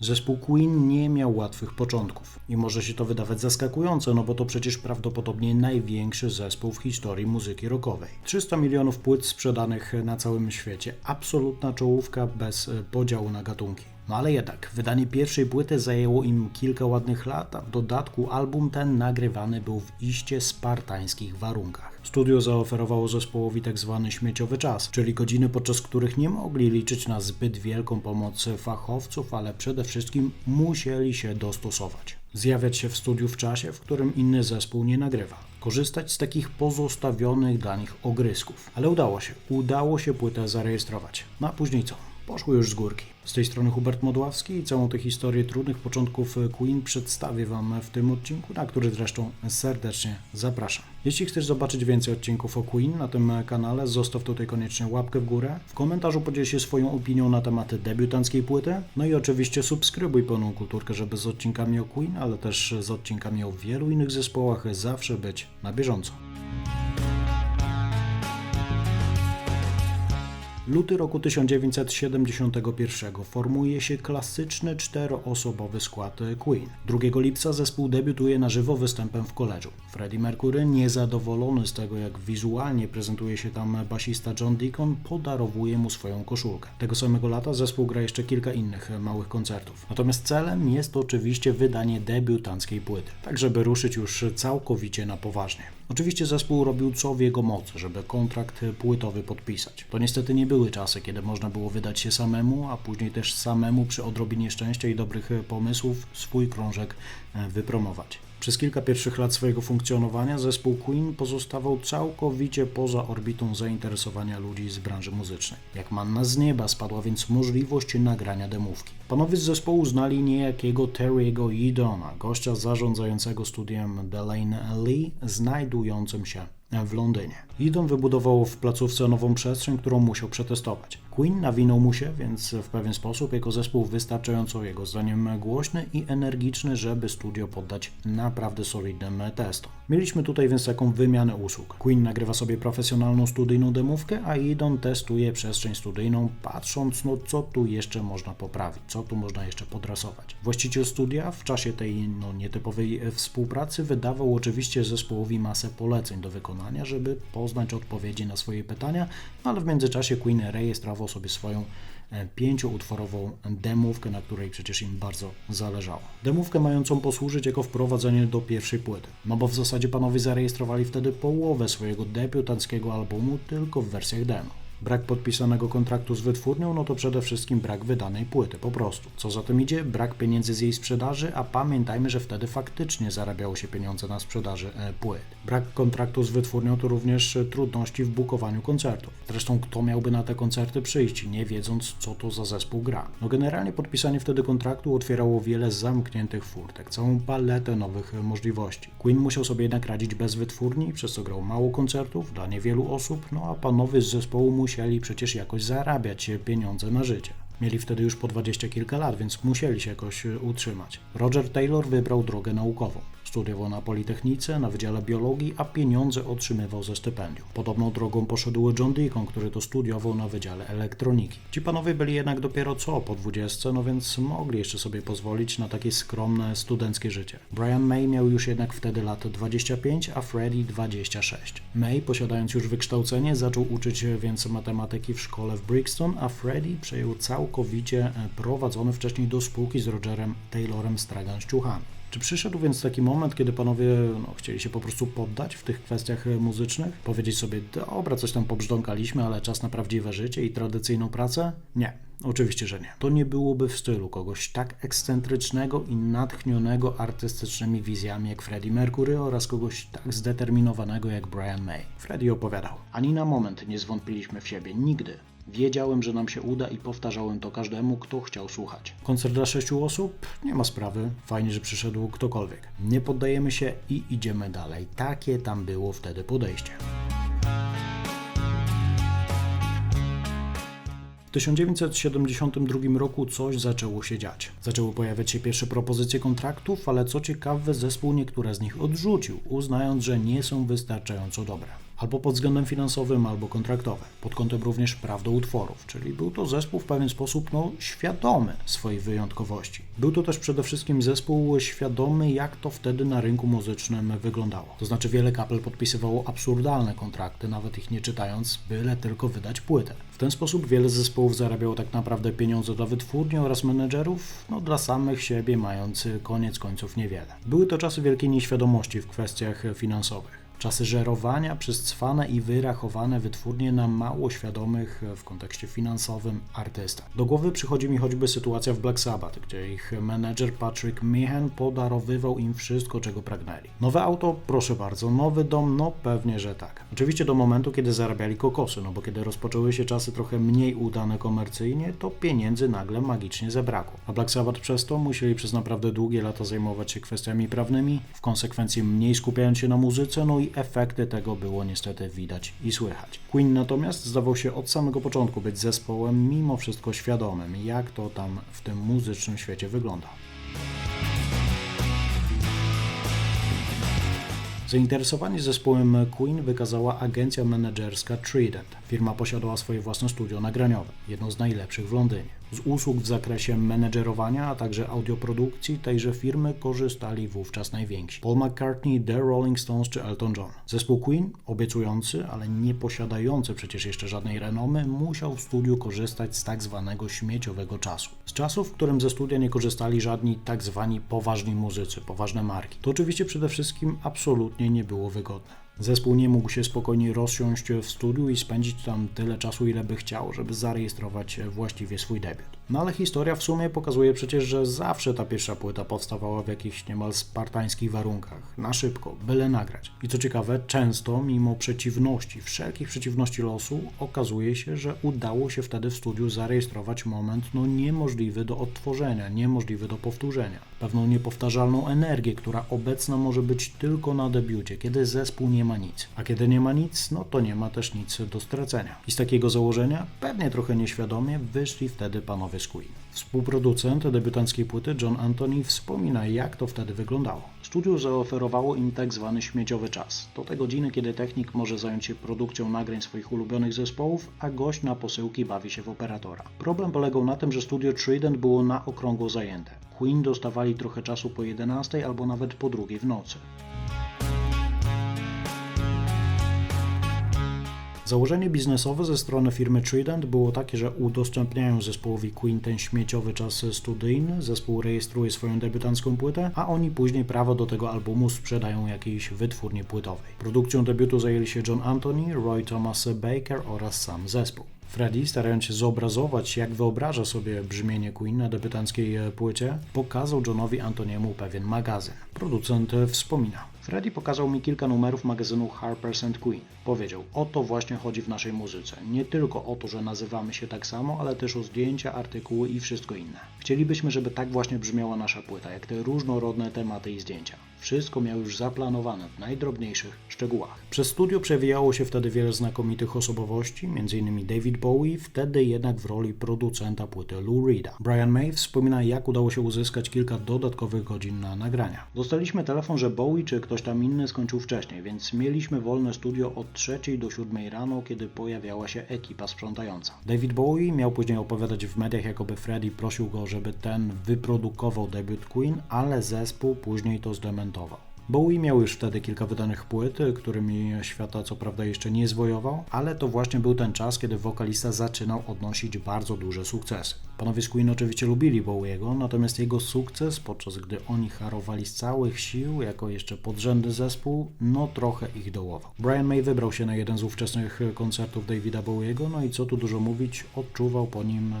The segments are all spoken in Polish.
Zespół Queen nie miał łatwych początków i może się to wydawać zaskakujące, no bo to przecież prawdopodobnie największy zespół w historii muzyki rockowej. 300 milionów płyt sprzedanych na całym świecie, absolutna czołówka bez podziału na gatunki. No ale jednak, wydanie pierwszej płyty zajęło im kilka ładnych lat, a w dodatku album ten nagrywany był w iście spartańskich warunkach. Studio zaoferowało zespołowi tak zwany śmieciowy czas, czyli godziny, podczas których nie mogli liczyć na zbyt wielką pomoc fachowców, ale przede wszystkim musieli się dostosować. Zjawiać się w studiu w czasie, w którym inny zespół nie nagrywa. Korzystać z takich pozostawionych dla nich ogrysków. Ale udało się. Udało się płytę zarejestrować. No a później co? Poszło już z górki. Z tej strony Hubert Modławski i całą tę historię trudnych początków Queen przedstawię Wam w tym odcinku, na który zresztą serdecznie zapraszam. Jeśli chcesz zobaczyć więcej odcinków o Queen na tym kanale, zostaw tutaj koniecznie łapkę w górę. W komentarzu podziel się swoją opinią na temat debiutanckiej płyty. No i oczywiście subskrybuj pełną kulturkę, żeby z odcinkami o Queen, ale też z odcinkami o wielu innych zespołach zawsze być na bieżąco. Luty roku 1971 formuje się klasyczny czteroosobowy skład Queen. 2 lipca zespół debiutuje na żywo występem w koledżu. Freddie Mercury, niezadowolony z tego jak wizualnie prezentuje się tam basista John Deacon, podarowuje mu swoją koszulkę. Tego samego lata zespół gra jeszcze kilka innych małych koncertów. Natomiast celem jest oczywiście wydanie debiutanckiej płyty, tak żeby ruszyć już całkowicie na poważnie. Oczywiście zespół robił co w jego mocy, żeby kontrakt płytowy podpisać. To niestety nie były czasy, kiedy można było wydać się samemu, a później też samemu przy odrobinie szczęścia i dobrych pomysłów swój krążek e, wypromować. Przez kilka pierwszych lat swojego funkcjonowania zespół Queen pozostawał całkowicie poza orbitą zainteresowania ludzi z branży muzycznej. Jak manna z nieba spadła więc możliwość nagrania demówki. Panowie z zespołu znali niejakiego Terry'ego Edona, gościa zarządzającego studiem Delane Lee, znajdującym się w Londynie. Idon wybudował w placówce nową przestrzeń, którą musiał przetestować. Queen nawinął mu się, więc w pewien sposób jego zespół wystarczająco jego zdaniem głośny i energiczny, żeby studio poddać naprawdę solidnym testom. Mieliśmy tutaj więc taką wymianę usług. Queen nagrywa sobie profesjonalną studyjną demówkę, a Idon testuje przestrzeń studyjną, patrząc no co tu jeszcze można poprawić, co tu można jeszcze podrasować. Właściciel studia w czasie tej no, nietypowej współpracy wydawał oczywiście zespołowi masę poleceń do wykonania, żeby poznać odpowiedzi na swoje pytania, ale w międzyczasie Queen rejestrował sobie swoją pięcioutworową demówkę, na której przecież im bardzo zależało. Demówkę mającą posłużyć jako wprowadzenie do pierwszej płyty. No bo w zasadzie panowie zarejestrowali wtedy połowę swojego debiutanckiego albumu tylko w wersjach demo. Brak podpisanego kontraktu z wytwórnią, no to przede wszystkim brak wydanej płyty, po prostu. Co za tym idzie? Brak pieniędzy z jej sprzedaży, a pamiętajmy, że wtedy faktycznie zarabiało się pieniądze na sprzedaży e, płyt. Brak kontraktu z wytwórnią to również e, trudności w bukowaniu koncertów. Zresztą kto miałby na te koncerty przyjść, nie wiedząc co to za zespół gra? No generalnie podpisanie wtedy kontraktu otwierało wiele zamkniętych furtek, całą paletę nowych e, możliwości. Queen musiał sobie jednak radzić bez wytwórni, przez co grał mało koncertów dla niewielu osób, no a panowie z zespołu musieli przecież jakoś zarabiać pieniądze na życie. Mieli wtedy już po dwadzieścia kilka lat, więc musieli się jakoś utrzymać. Roger Taylor wybrał drogę naukową. Studiował na Politechnice, na Wydziale Biologii, a pieniądze otrzymywał ze stypendium. Podobną drogą poszedł John Deacon, który to studiował na Wydziale Elektroniki. Ci panowie byli jednak dopiero co po 20, no więc mogli jeszcze sobie pozwolić na takie skromne studenckie życie. Brian May miał już jednak wtedy lat 25, a Freddie 26. May, posiadając już wykształcenie, zaczął uczyć więc matematyki w szkole w Brixton, a Freddie przejął całkowicie prowadzony wcześniej do spółki z Rogerem Taylorem stragan ściuchami. Czy przyszedł więc taki moment, kiedy panowie no, chcieli się po prostu poddać w tych kwestiach muzycznych? Powiedzieć sobie, dobra, coś tam pobrzdąkaliśmy, ale czas na prawdziwe życie i tradycyjną pracę? Nie. Oczywiście, że nie. To nie byłoby w stylu kogoś tak ekscentrycznego i natchnionego artystycznymi wizjami jak Freddie Mercury oraz kogoś tak zdeterminowanego jak Brian May. Freddie opowiadał: Ani na moment nie zwątpiliśmy w siebie, nigdy. Wiedziałem, że nam się uda i powtarzałem to każdemu, kto chciał słuchać. Koncert dla sześciu osób? Nie ma sprawy. Fajnie, że przyszedł ktokolwiek. Nie poddajemy się i idziemy dalej. Takie tam było wtedy podejście. W 1972 roku coś zaczęło się dziać. Zaczęły pojawiać się pierwsze propozycje kontraktów, ale co ciekawe, zespół niektóre z nich odrzucił, uznając, że nie są wystarczająco dobre. Albo pod względem finansowym, albo kontraktowym, pod kątem również praw do utworów, czyli był to zespół w pewien sposób no, świadomy swojej wyjątkowości. Był to też przede wszystkim zespół świadomy, jak to wtedy na rynku muzycznym wyglądało. To znaczy wiele kapel podpisywało absurdalne kontrakty, nawet ich nie czytając, byle tylko wydać płytę. W ten sposób wiele zespołów zarabiało tak naprawdę pieniądze dla wytwórni oraz menedżerów, no dla samych siebie mając koniec końców niewiele. Były to czasy wielkiej nieświadomości w kwestiach finansowych. Czasy żerowania przez cwane i wyrachowane wytwórnie na mało świadomych w kontekście finansowym artystach. Do głowy przychodzi mi choćby sytuacja w Black Sabbath, gdzie ich menedżer Patrick Meehan podarowywał im wszystko, czego pragnęli. Nowe auto? Proszę bardzo. Nowy dom? No pewnie, że tak. Oczywiście do momentu, kiedy zarabiali kokosy, no bo kiedy rozpoczęły się czasy trochę mniej udane komercyjnie, to pieniędzy nagle magicznie zabrakło. A Black Sabbath przez to musieli przez naprawdę długie lata zajmować się kwestiami prawnymi, w konsekwencji mniej skupiając się na muzyce, no efekty tego było niestety widać i słychać. Queen natomiast zdawał się od samego początku być zespołem mimo wszystko świadomym, jak to tam w tym muzycznym świecie wygląda. Zainteresowanie zespołem Queen wykazała agencja menedżerska Trident. Firma posiadała swoje własne studio nagraniowe, jedno z najlepszych w Londynie. Z usług w zakresie menedżerowania, a także audioprodukcji tejże firmy korzystali wówczas najwięksi. Paul McCartney, The Rolling Stones czy Elton John. Zespół Queen, obiecujący, ale nie posiadający przecież jeszcze żadnej renomy, musiał w studiu korzystać z tak zwanego śmieciowego czasu. Z czasu, w którym ze studia nie korzystali żadni tak zwani poważni muzycy, poważne marki. To oczywiście przede wszystkim absolutnie nie było wygodne. Zespół nie mógł się spokojnie rozsiąść w studiu i spędzić tam tyle czasu, ile by chciał, żeby zarejestrować właściwie swój debiut. No ale historia w sumie pokazuje przecież, że zawsze ta pierwsza płyta powstawała w jakichś niemal spartańskich warunkach, na szybko, byle nagrać. I co ciekawe, często, mimo przeciwności, wszelkich przeciwności losu, okazuje się, że udało się wtedy w studiu zarejestrować moment no niemożliwy do odtworzenia, niemożliwy do powtórzenia. Pewną niepowtarzalną energię, która obecna może być tylko na debiucie, kiedy zespół nie ma nic. A kiedy nie ma nic, no to nie ma też nic do stracenia. I z takiego założenia, pewnie trochę nieświadomie, wyszli wtedy panowie z Queen. Współproducent debiutanckiej płyty John Anthony wspomina, jak to wtedy wyglądało. Studio zaoferowało im tak zwany śmieciowy czas. To te godziny, kiedy technik może zająć się produkcją nagrań swoich ulubionych zespołów, a gość na posyłki bawi się w operatora. Problem polegał na tym, że studio Trident było na okrągło zajęte. Queen dostawali trochę czasu po 11 albo nawet po drugiej w nocy. Założenie biznesowe ze strony firmy Trident było takie, że udostępniają zespołowi Queen ten śmieciowy czas studyjny, zespół rejestruje swoją debiutancką płytę, a oni później prawo do tego albumu sprzedają jakiejś wytwórni płytowej. Produkcją debiutu zajęli się John Anthony, Roy Thomas Baker oraz sam zespół. Freddie, starając się zobrazować, jak wyobraża sobie brzmienie Queen na debiutanckiej płycie, pokazał Johnowi Antoniemu pewien magazyn. Producent wspomina. Freddie pokazał mi kilka numerów magazynu Harper's and Queen. Powiedział, o to właśnie chodzi w naszej muzyce. Nie tylko o to, że nazywamy się tak samo, ale też o zdjęcia, artykuły i wszystko inne. Chcielibyśmy, żeby tak właśnie brzmiała nasza płyta, jak te różnorodne tematy i zdjęcia. Wszystko miał już zaplanowane w najdrobniejszych szczegółach. Przez studio przewijało się wtedy wiele znakomitych osobowości, m.in. David Bowie, wtedy jednak w roli producenta płyty Lou Reeda. Brian May wspomina, jak udało się uzyskać kilka dodatkowych godzin na nagrania. Dostaliśmy telefon, że Bowie czy ktoś tam inny skończył wcześniej, więc mieliśmy wolne studio od 3 do 7 rano, kiedy pojawiała się ekipa sprzątająca. David Bowie miał później opowiadać w mediach, jakoby Freddie prosił go, żeby ten wyprodukował debiut Queen, ale zespół później to zdementował talk. Bowie miał już wtedy kilka wydanych płyt, którymi świata co prawda jeszcze nie zwojował, ale to właśnie był ten czas, kiedy wokalista zaczynał odnosić bardzo duże sukcesy. Panowie z Queen oczywiście lubili Bowiego, natomiast jego sukces, podczas gdy oni harowali z całych sił, jako jeszcze podrzędny zespół, no trochę ich dołował. Brian May wybrał się na jeden z ówczesnych koncertów Davida Bowiego, no i co tu dużo mówić, odczuwał po nim,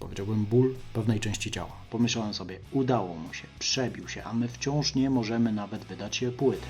powiedziałbym, ból pewnej części ciała. Pomyślałem sobie, udało mu się, przebił się, a my wciąż nie możemy nawet wydać płyty.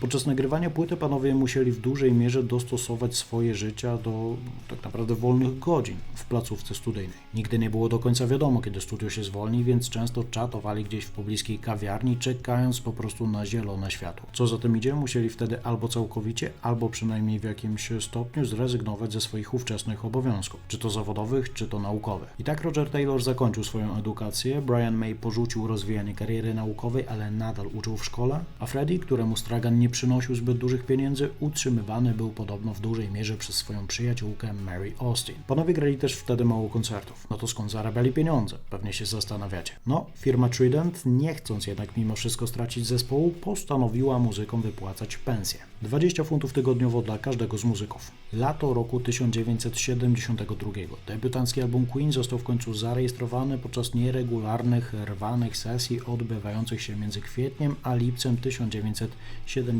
Podczas nagrywania płyty panowie musieli w dużej mierze dostosować swoje życia do tak naprawdę wolnych godzin w placówce studyjnej. Nigdy nie było do końca wiadomo, kiedy studio się zwolni, więc często czatowali gdzieś w pobliskiej kawiarni, czekając po prostu na zielone światło. Co za tym idzie, musieli wtedy albo całkowicie, albo przynajmniej w jakimś stopniu zrezygnować ze swoich ówczesnych obowiązków, czy to zawodowych, czy to naukowych. I tak Roger Taylor zakończył swoją edukację, Brian May porzucił rozwijanie kariery naukowej, ale nadal uczył w szkole, a Freddie, któremu stragan nie przynosił zbyt dużych pieniędzy, utrzymywany był podobno w dużej mierze przez swoją przyjaciółkę Mary Austin. Panowie grali też wtedy mało koncertów. No to skąd zarabiali pieniądze? Pewnie się zastanawiacie. No, firma Trident, nie chcąc jednak mimo wszystko stracić zespołu, postanowiła muzykom wypłacać pensję. 20 funtów tygodniowo dla każdego z muzyków. Lato roku 1972. Debiutancki album Queen został w końcu zarejestrowany podczas nieregularnych, rwanych sesji odbywających się między kwietniem a lipcem 1972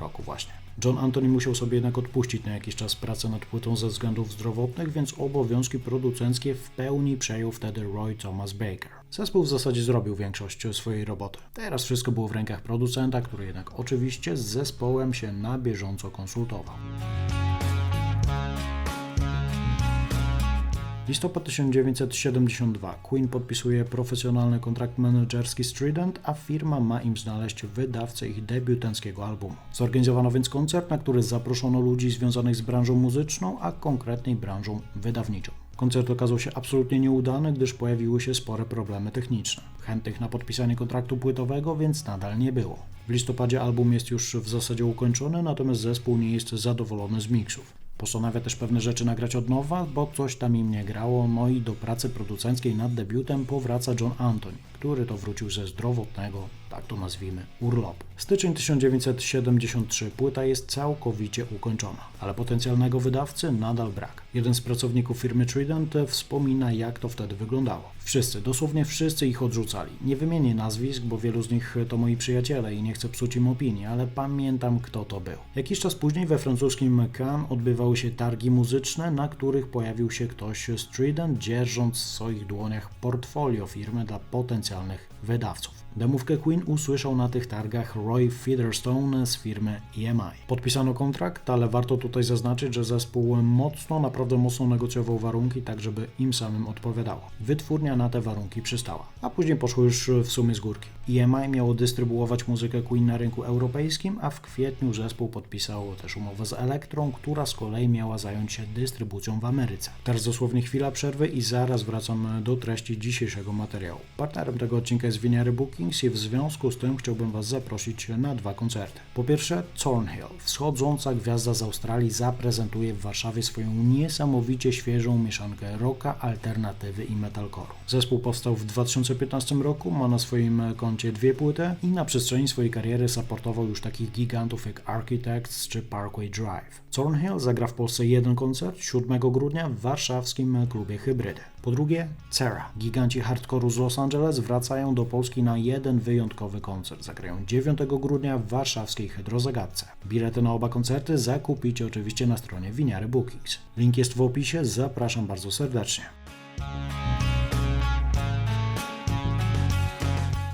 roku właśnie. John Anthony musiał sobie jednak odpuścić na jakiś czas pracę nad płytą ze względów zdrowotnych, więc obowiązki producenckie w pełni przejął wtedy Roy Thomas Baker. Zespół w zasadzie zrobił większość swojej roboty. Teraz wszystko było w rękach producenta, który jednak oczywiście z zespołem się na bieżąco konsultował. Listopad 1972. Queen podpisuje profesjonalny kontrakt menedżerski z Trident, a firma ma im znaleźć wydawcę ich debiutanckiego albumu. Zorganizowano więc koncert, na który zaproszono ludzi związanych z branżą muzyczną, a konkretniej branżą wydawniczą. Koncert okazał się absolutnie nieudany, gdyż pojawiły się spore problemy techniczne. Chętnych na podpisanie kontraktu płytowego więc nadal nie było. W listopadzie album jest już w zasadzie ukończony, natomiast zespół nie jest zadowolony z miksów. Postanawia też pewne rzeczy nagrać od nowa, bo coś tam im nie grało, no i do pracy producenckiej nad debiutem powraca John Anthony, który to wrócił ze zdrowotnego, tak to nazwijmy, urlopu. Styczeń 1973 płyta jest całkowicie ukończona, ale potencjalnego wydawcy nadal brak. Jeden z pracowników firmy Trident wspomina, jak to wtedy wyglądało. Wszyscy, dosłownie wszyscy ich odrzucali. Nie wymienię nazwisk, bo wielu z nich to moi przyjaciele i nie chcę psuć im opinii, ale pamiętam, kto to był. Jakiś czas później we francuskim Cannes odbywały się targi muzyczne, na których pojawił się ktoś z Trident, dzierżąc w swoich dłoniach portfolio firmy dla potencjalnych wydawców. Demówkę Queen usłyszał na tych targach Roy Featherstone z firmy EMI. Podpisano kontrakt, ale warto tutaj zaznaczyć, że zespół mocno, naprawdę mocno negocjował warunki, tak żeby im samym odpowiadało. Wytwórnia na te warunki przystała, a później poszło już w sumie z górki. EMI miało dystrybuować muzykę Queen na rynku europejskim, a w kwietniu zespół podpisał też umowę z Elektrą, która z kolei miała zająć się dystrybucją w Ameryce. Teraz dosłownie chwila przerwy i zaraz wracam do treści dzisiejszego materiału. Partnerem tego odcinka jest Winiary Booking, i w związku z tym chciałbym Was zaprosić na dwa koncerty. Po pierwsze, Thornhill, wschodząca gwiazda z Australii, zaprezentuje w Warszawie swoją niesamowicie świeżą mieszankę rocka, alternatywy i metalcore'u. Zespół powstał w 2015 roku, ma na swoim koncie dwie płyty i na przestrzeni swojej kariery supportował już takich gigantów jak Architects czy Parkway Drive. Thornhill zagra w Polsce jeden koncert 7 grudnia w warszawskim klubie Hybrydy. Po drugie, Cera. Giganci hardcore'u z Los Angeles wracają do Polski na jeden wyjątkowy koncert. Zagrają 9 grudnia w warszawskiej Hydrozagadce. Bilety na oba koncerty zakupicie oczywiście na stronie Winiary Bookings. Link jest w opisie, zapraszam bardzo serdecznie.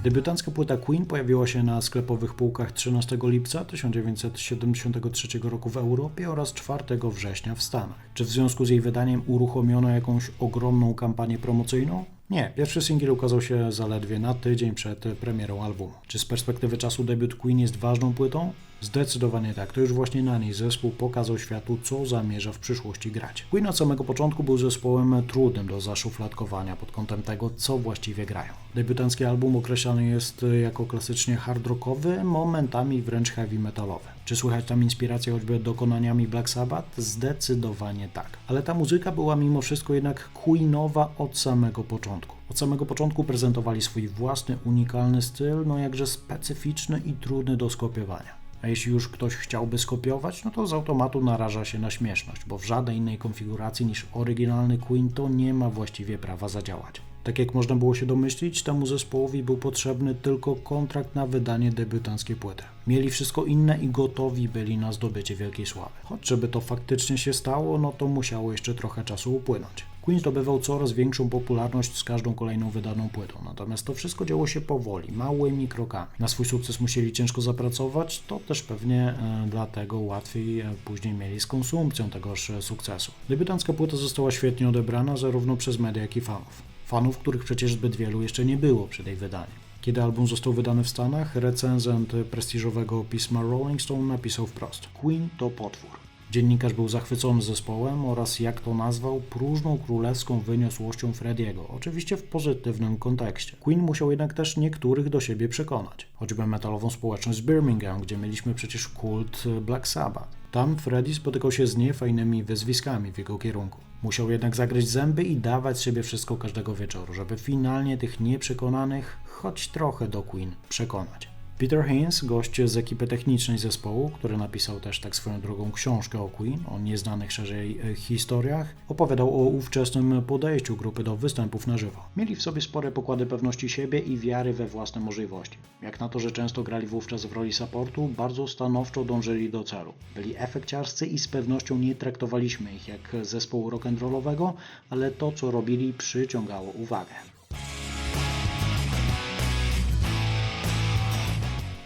Debiutancka płyta Queen pojawiła się na sklepowych półkach 13 lipca 1973 roku w Europie oraz 4 września w Stanach. Czy w związku z jej wydaniem uruchomiono jakąś ogromną kampanię promocyjną? Nie, pierwszy singiel ukazał się zaledwie na tydzień przed premierą albumu. Czy z perspektywy czasu debiut Queen jest ważną płytą? Zdecydowanie tak, to już właśnie na niej zespół pokazał światu, co zamierza w przyszłości grać. Queen od samego początku był zespołem trudnym do zaszufladkowania pod kątem tego, co właściwie grają. Debiutancki album określany jest jako klasycznie hard rockowy, momentami wręcz heavy metalowy. Czy słychać tam inspirację choćby dokonaniami Black Sabbath? Zdecydowanie tak. Ale ta muzyka była mimo wszystko jednak Queenowa od samego początku. Od samego początku prezentowali swój własny, unikalny styl, no jakże specyficzny i trudny do skopiowania. A jeśli już ktoś chciałby skopiować, no to z automatu naraża się na śmieszność, bo w żadnej innej konfiguracji niż oryginalny Queen to nie ma właściwie prawa zadziałać. Tak jak można było się domyślić, temu zespołowi był potrzebny tylko kontrakt na wydanie debiutanckiej płyty. Mieli wszystko inne i gotowi byli na zdobycie wielkiej sławy. Choć żeby to faktycznie się stało, no to musiało jeszcze trochę czasu upłynąć. Queen zdobywał coraz większą popularność z każdą kolejną wydaną płytą, natomiast to wszystko działo się powoli, małymi krokami. Na swój sukces musieli ciężko zapracować, to też pewnie e, dlatego łatwiej e, później mieli z konsumpcją tegoż e, sukcesu. Debiutancka płyta została świetnie odebrana zarówno przez media, jak i fanów. Fanów, których przecież zbyt wielu jeszcze nie było przed jej wydaniem. Kiedy album został wydany w Stanach, recenzent prestiżowego pisma Rolling Stone napisał wprost: Queen to potwór. Dziennikarz był zachwycony zespołem oraz, jak to nazwał, próżną królewską wyniosłością Frediego, oczywiście w pozytywnym kontekście. Queen musiał jednak też niektórych do siebie przekonać, choćby metalową społeczność z Birmingham, gdzie mieliśmy przecież kult Black Sabbath. Tam Freddy spotykał się z niefajnymi wyzwiskami w jego kierunku. Musiał jednak zagryźć zęby i dawać z siebie wszystko każdego wieczoru, żeby finalnie tych nieprzekonanych choć trochę do Queen przekonać. Peter Haynes, gość z ekipy technicznej zespołu, który napisał też tak swoją drogą książkę o Queen, o nieznanych szerzej e, historiach, opowiadał o ówczesnym podejściu grupy do występów na żywo. Mieli w sobie spore pokłady pewności siebie i wiary we własne możliwości. Jak na to, że często grali wówczas w roli supportu, bardzo stanowczo dążyli do celu. Byli efekciarscy i z pewnością nie traktowaliśmy ich jak zespołu rock'n'rollowego, ale to, co robili, przyciągało uwagę.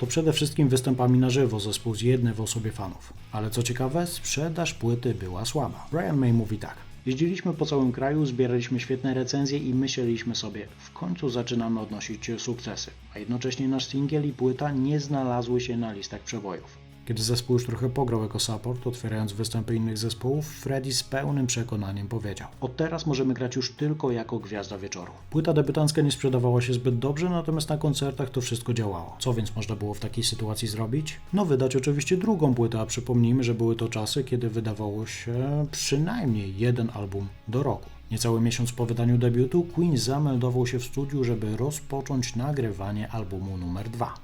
To przede wszystkim występami na żywo zespół zjedny w osobie fanów. Ale co ciekawe, sprzedaż płyty była słaba. Brian May mówi tak. Jeździliśmy po całym kraju, zbieraliśmy świetne recenzje i myśleliśmy sobie, w końcu zaczynamy odnosić sukcesy. A jednocześnie nasz singiel i płyta nie znalazły się na listach przebojów. Kiedy zespół już trochę pograł jako support, otwierając występy innych zespołów, Freddy z pełnym przekonaniem powiedział: Od teraz możemy grać już tylko jako gwiazda wieczoru. Płyta debiutancka nie sprzedawała się zbyt dobrze, natomiast na koncertach to wszystko działało. Co więc można było w takiej sytuacji zrobić? No, wydać oczywiście drugą płytę, a przypomnijmy, że były to czasy, kiedy wydawało się przynajmniej jeden album do roku. Niecały miesiąc po wydaniu debiutu Queen zameldował się w studiu, żeby rozpocząć nagrywanie albumu numer 2.